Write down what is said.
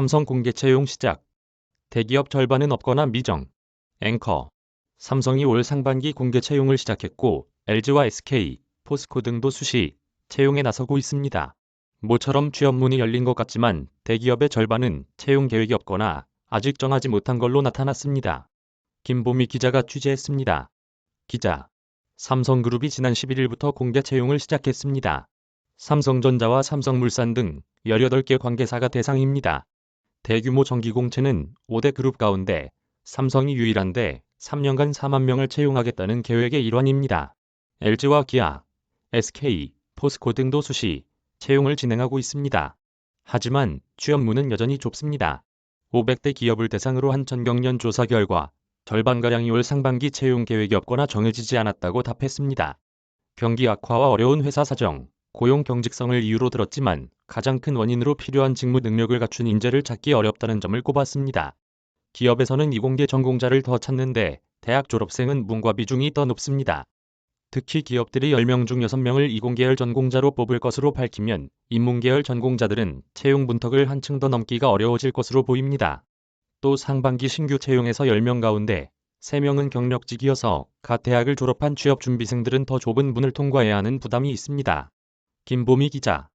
삼성 공개 채용 시작. 대기업 절반은 없거나 미정. 앵커. 삼성이 올 상반기 공개 채용을 시작했고 LG와 SK, 포스코 등도 수시 채용에 나서고 있습니다. 모처럼 취업문이 열린 것 같지만 대기업의 절반은 채용 계획이 없거나 아직 정하지 못한 걸로 나타났습니다. 김보미 기자가 취재했습니다. 기자. 삼성그룹이 지난 11일부터 공개 채용을 시작했습니다. 삼성전자와 삼성물산 등 18개 관계사가 대상입니다. 대규모 정기공채는 5대 그룹 가운데 삼성이 유일한데 3년간 4만 명을 채용하겠다는 계획의 일환입니다. LG와 기아, SK, 포스코 등도 수시 채용을 진행하고 있습니다. 하지만 취업문은 여전히 좁습니다. 500대 기업을 대상으로 한 전경련 조사 결과 절반가량이 올 상반기 채용 계획이 없거나 정해지지 않았다고 답했습니다. 경기 악화와 어려운 회사 사정, 고용 경직성을 이유로 들었지만 가장 큰 원인으로 필요한 직무 능력을 갖춘 인재를 찾기 어렵다는 점을 꼽았습니다. 기업에서는 이공계 전공자를 더 찾는데 대학 졸업생은 문과 비중이 더 높습니다. 특히 기업들이 10명 중 6명을 이공계열 전공자로 뽑을 것으로 밝히면 인문계열 전공자들은 채용 문턱을 한층 더 넘기가 어려워질 것으로 보입니다. 또 상반기 신규 채용에서 10명 가운데 3명은 경력직이어서 갓 대학을 졸업한 취업준비생들은 더 좁은 문을 통과해야 하는 부담이 있습니다. 김보미 기자